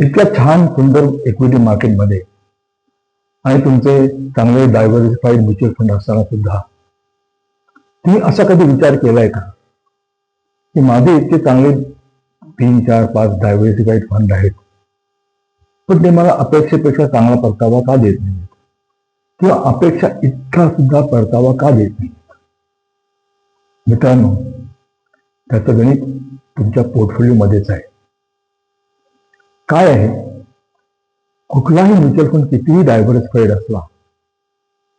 इतक्या छान सुंदर इक्विटी मार्केटमध्ये आणि तुमचे चांगले डायव्हर्सिफाईड म्युच्युअल फंड असताना सुद्धा. तुम्ही असा कधी विचार केलाय का? की माझे इतके चांगले तीन चार पाच डायव्हर्सिफाईड फंड आहेत. पण ते मला अपेक्षेपेक्षा चांगला परतावा का देत नाही किंवा अपेक्षा इतका सुद्धा परतावा का देत नाही मित्रांनो त्याचं गणित तुमच्या पोर्टफोलिओमध्येच आहे. काय आहे? कुठलाही म्युच्युअल फंड कितीही डायव्हर्सिफाईड असला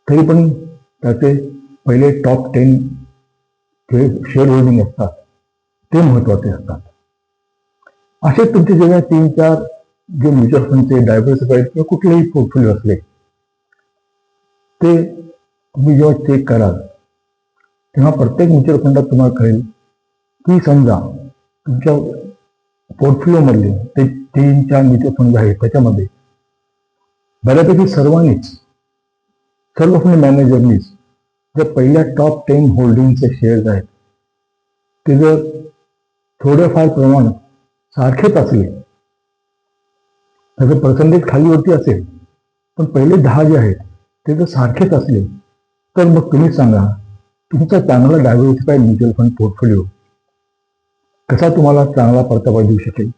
तरी पण त्याचे पहिले टॉप टेन जे शेअर होल्डिंग असतात ते महत्त्वाचे असतात. असे तुमचे जेव्हा तीन चार जे म्युच्युअल फंडचे डायव्हर्सिफाईड किंवा कुठलेही पोर्टफोलिओ असले ते तुम्ही जेव्हा चेक कराल तेव्हा प्रत्येक म्युच्युअल फंडात तुम्हाला कळेल की समजा तुमच्या पोर्टफोलिओमधले ते तीन चार म्युच्युअल फंड आहेत त्याच्यामध्ये. बऱ्यापैकी सर्वांनीच सर्व फंड मॅनेजरनीच जर पहिल्या टॉप टेन होल्डिंगचे शेअर्स आहेत ते जर थोडेफार प्रमाण सारखेच असले त्याचं पर्सेंटेज खालीवरती असेल पण पहिले दहा जे आहेत ते जर सारखेच असले तर मग तुम्ही सांगा तुमचा चांगला डायव्हर्सिफाईड म्युच्युअल फंड पोर्टफोलिओ कसा तुम्हाला चांगला परतावा देऊ शकेल?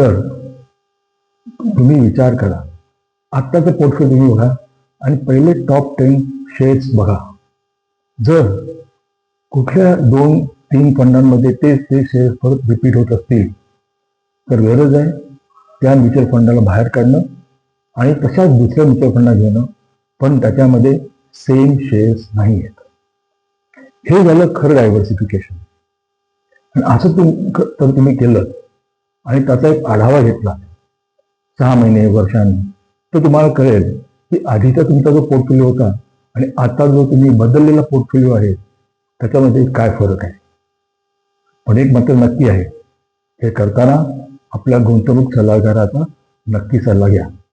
तर तुम्ही विचार करा. आत्ताचं पोर्टफोलिओ तुम्ही बघा आणि पहिले टॉप टेन शेअर्स बघा. जर कुठल्या दोन तीन फंडांमध्ये तेच ते शेअर्स परत रिपीट होत असतील तर गरज आहे त्या म्युच्युअल फंडाला बाहेर काढणं आणि तशाच दुसऱ्या म्युच्युअल फंडा घेणं पण त्याच्यामध्ये सेम शेअर्स नाही आहेत. हे झालं खरं डायव्हर्सिफिकेशन आणि असं तुम तर तुम्ही केलं. आणि त्याचा एक आढावा घेतला. सहा महिने वर्षांनी. तर तुम्हाला कळेल की आधीचा तुमचा जो पोर्टफोलिओ होता आणि आता जो तुम्ही बदललेला पोर्टफोलिओ आहे त्याच्यामध्ये काय फरक आहे? पण एक मात्र नक्की आहे. हे करताना आपल्या गुंतवणूक सल्लागाराचा नक्की सल्ला घ्या.